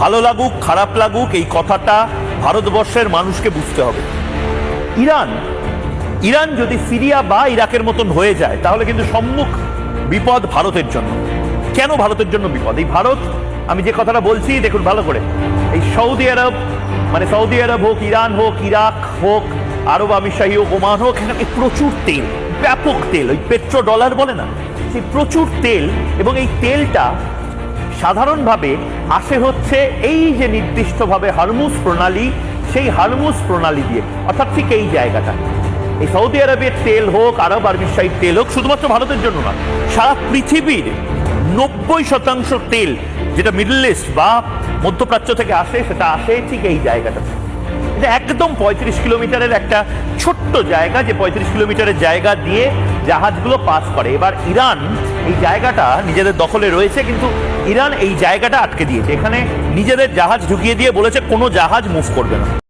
ভালো লাগুক, খারাপ লাগুক, এই কথাটা ভারতবর্ষের মানুষকে বুঝতে হবে। ইরান ইরান যদি সিরিয়া বা ইরাকের মতন হয়ে যায়, তাহলে কিন্তু সম্মুখ বিপদ ভারতের জন্য। কেন ভারতের জন্য বিপদ? এই ভারত, আমি যে কথাটা বলছি, দেখুন ভালো করে। এই সৌদি আরব মানে সৌদি আরব হোক, ইরান হোক, ইরাক হোক, আরব আমিরশাহী হোক, ওমান হোক, এখানে প্রচুর তেল, ব্যাপক তেল, ওই পেট্রো ডলার বলে না, সেই প্রচুর তেল, এবং এই তেলটা সাধারণভাবে আসে হচ্ছে এই যে নির্দিষ্টভাবে হারমুজ প্রণালী, সেই হারমুজ প্রণালী দিয়ে, অর্থাৎ ঠিক এই জায়গাটা। এই সৌদি আরবের তেল হোক, আরব আর আরবিশাহীর তেল হোক, শুধুমাত্র ভারতের জন্য না, সারা পৃথিবীর নব্বই শতাংশ তেল যেটা মিডল ইস্ট বা মধ্যপ্রাচ্য থেকে আসে, সেটা আসে ঠিক এই জায়গাটা এটা একদম পঁয়ত্রিশ কিলোমিটারের একটা ছোট্ট জায়গা, যে পঁয়ত্রিশ কিলোমিটারের জায়গা দিয়ে জাহাজগুলো পাস করে। এবার ইরান এই জায়গাটা নিজেদের দখলে রয়েছে, কিন্তু ইরান এই জায়গাটা আটকে দিয়েছে। এখানে নিজেদের জাহাজ ঢুকিয়ে দিয়ে বলেছে, কোনো জাহাজ মুভ করবে না।